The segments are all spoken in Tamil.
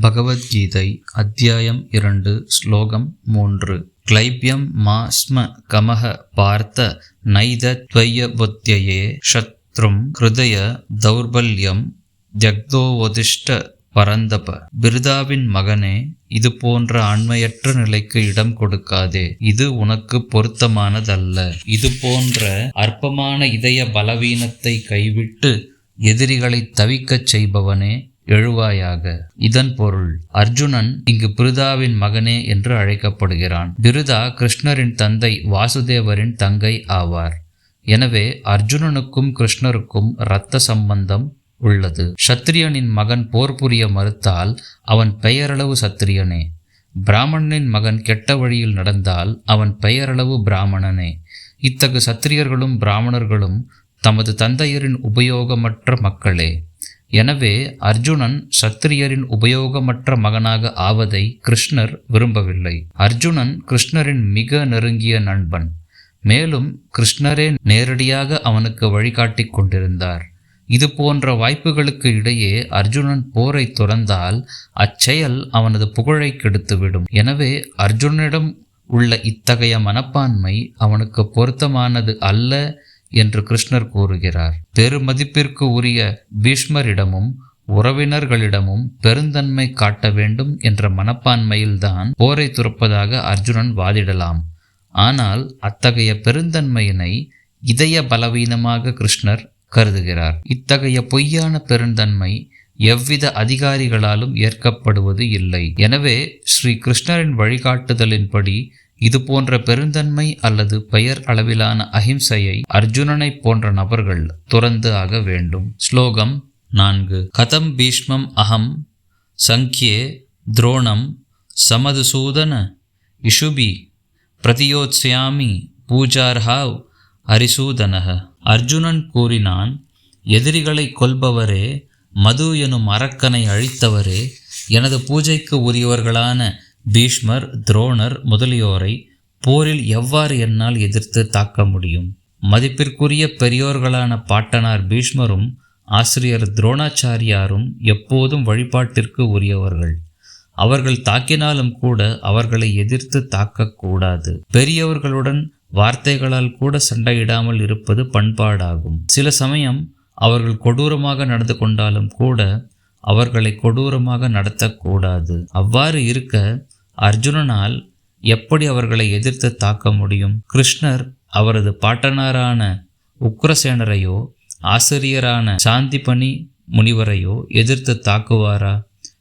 பகவத்கீதை அத்தியாயம் இரண்டு ஸ்லோகம் மூன்று. கிளைபியம் மாஸ்ம கமக பார்த்த நைத துவயபுத்தியே சத்ரும் ஹிருதய தௌர்பல்யம் ஜக்தோவதிஷ்ட பரந்தப. பிருதாவின் மகனே இது போன்ற அண்மையற்ற நிலைக்கு இடம் கொடுக்காதே. இது உனக்கு பொருத்தமானதல்ல. இது போன்ற அற்பமான இதய பலவீனத்தை கைவிட்டு எதிரிகளை தவிக்கச் செய்பவனே எழுவாயாக இதன் பொருள் அர்ஜுனன் இங்கு பிருதாவின் மகனே என்று அழைக்கப்படுகிறான். பிருதா கிருஷ்ணரின் தந்தை வாசுதேவரின் தங்கை ஆவார். எனவே அர்ஜுனனுக்கும் கிருஷ்ணருக்கும் இரத்த சம்பந்தம் உள்ளது. சத்திரியனின் மகன் போர் புரிய மறுத்தால் அவன் பெயரளவு சத்திரியனே. பிராமணனின் மகன் கெட்ட வழியில் நடந்தால் அவன் பெயரளவு பிராமணனே. இத்தகு சத்திரியர்களும் பிராமணர்களும் தமது தந்தையரின் உபயோகமற்ற மக்களே. எனவே அர்ஜுனன் சத்திரியரின் உபயோகமற்ற மகனாக ஆவதை கிருஷ்ணர் விரும்பவில்லை. அர்ஜுனன் கிருஷ்ணரின் மிக நெருங்கிய நண்பன். மேலும் கிருஷ்ணரே நேரடியாக அவனுக்கு வழிகாட்டிக் கொண்டிருந்தார். இது போன்ற வாய்ப்புகளுக்கு இடையே அர்ஜுனன் போரை துறந்தால் அச்செயல் அவனது புகழை கெடுத்துவிடும். எனவே அர்ஜுனனிடம் உள்ள இத்தகைய மனப்பான்மை அவனுக்கு பொருத்தமானது அல்ல என்று கிருஷ்ணர் கூறுகிறார். பெருமதிப்பிற்கு உரிய பீஷ்மரிடமும் உறவினர்களிடமும் பெருந்தன்மை காட்ட வேண்டும் என்ற மனப்பான்மையில்தான் போரை துறப்பதாக அர்ஜுனன் வாதிடலாம். ஆனால் அத்தகைய பெருந்தன்மையினை இதய பலவீனமாக கிருஷ்ணர் கருதுகிறார். இத்தகைய பொய்யான பெருந்தன்மை எவ்வித அதிகாரிகளாலும் ஏற்கப்படுவது இல்லை. எனவே ஸ்ரீ கிருஷ்ணரின் வழிகாட்டுதலின்படி இது போன்ற பெருந்தன்மை அல்லது பெயர் அளவிலான அஹிம்சையை அர்ஜுனனை போன்ற நபர்கள் துறந்து ஆக வேண்டும். ஸ்லோகம் நான்கு. கதம் பீஷ்மம் அகம் சங்கியே துரோணம் சமதுசூதன இஷுபி பிரதியோத்ஸ்யாமி பூஜார்ஹாவ் அரிசூதனக அர்ஜுனன் கூறினான் எதிரிகளை கொல்பவரே மது எனும் அரக்கனை அழித்தவரே எனது பூஜைக்கு உரியவர்களான பீஷ்மர் துரோணர் முதலியோரை போரில் எவ்வாறு என்னால் எதிர்த்து தாக்க முடியும்? மதிப்பிற்குரிய பெரியோர்களான பாட்டனார் பீஷ்மரும் ஆசிரியர் துரோணாச்சாரியாரும் எப்போதும் வழிபாட்டிற்கு உரியவர்கள். அவர்கள் தாக்கினாலும் கூட அவர்களை எதிர்த்து தாக்கக்கூடாது பெரியவர்களுடன் வார்த்தைகளால் கூட சண்டையிடாமல் இருப்பது பண்பாடாகும். சில சமயம் அவர்கள் கொடூரமாக நடந்து கொண்டாலும் கூட அவர்களை கொடூரமாக நடத்தக்கூடாது அவ்வாறு இருக்க அர்ஜுனனால் எப்படி அவர்களை எதிர்த்து தாக்க முடியும்? கிருஷ்ணர் அவரது பாட்டனாரான உக்ரசேனரையோ ஆசிரியரான சாந்திபனி முனிவரையோ எதிர்த்து தாக்குவாரா?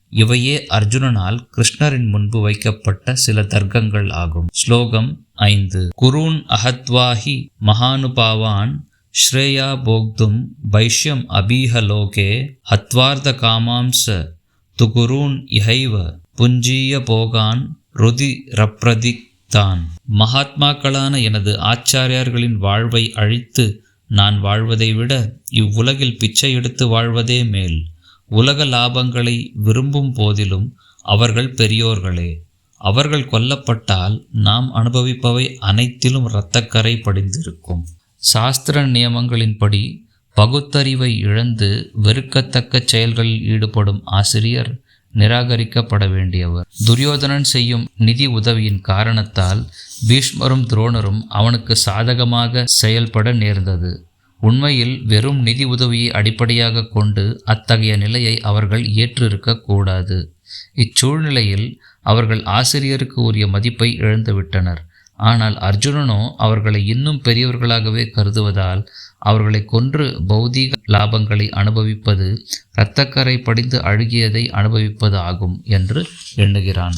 இவையே அர்ஜுனனால் கிருஷ்ணரின் முன்பு வைக்கப்பட்ட சில தர்க்கங்கள் ஆகும். ஸ்லோகம் ஐந்து. குரூன் அஹத்வாஹி மகானுபாவான் ஸ்ரேயா போக்தும் வைஷ்யம் அபீஹலோகே ஹத்வார்த்த காமாம்ச துகுரூன் இஹைவ புஞ்சிய போகான் ருதி ரப்ரதித்தான். மகாத்மாக்களான எனது ஆச்சாரியார்களின் வாழ்வை அழித்து நான் வாழ்வதை விட இவ்வுலகில் பிச்சை எடுத்து வாழ்வதே மேல். உலக லாபங்களை விரும்பும் போதிலும் அவர்கள் பெரியோர்களே. அவர்கள் கொல்லப்பட்டால் நாம் அனுபவிப்பவை அனைத்திலும் இரத்தக்கரை படிந்திருக்கும். சாஸ்திர நியமங்களின்படி பகுத்தறிவை இழந்து வெறுக்கத்தக்க செயல்களில் ஈடுபடும் ஆசிரியர் நிராகரிக்கப்பட வேண்டியவர் துரியோதனன் செய்யும் நிதி உதவியின் காரணத்தால் பீஷ்மரும் துரோணரும் அவனுக்கு சாதகமாக செயல்பட நேர்ந்தது. உண்மையில் வெறும் நிதி உதவியை அடிப்படையாக கொண்டு அத்தகைய நிலையை அவர்கள் ஏற்றிருக்கக்கூடாது இச்சூழ்நிலையில் அவர்கள் ஆசிரியருக்கு உரிய மதிப்பை இழந்துவிட்டனர். ஆனால் அர்ஜுனனோ அவர்களை இன்னும் பெரியவர்களாகவே கருதுவதால் அவர்களை கொன்று பௌதீக லாபங்களை அனுபவிப்பது இரத்தக்கரை படிந்து அழுகியதை அனுபவிப்பது ஆகும் என்று எண்ணுகிறான்.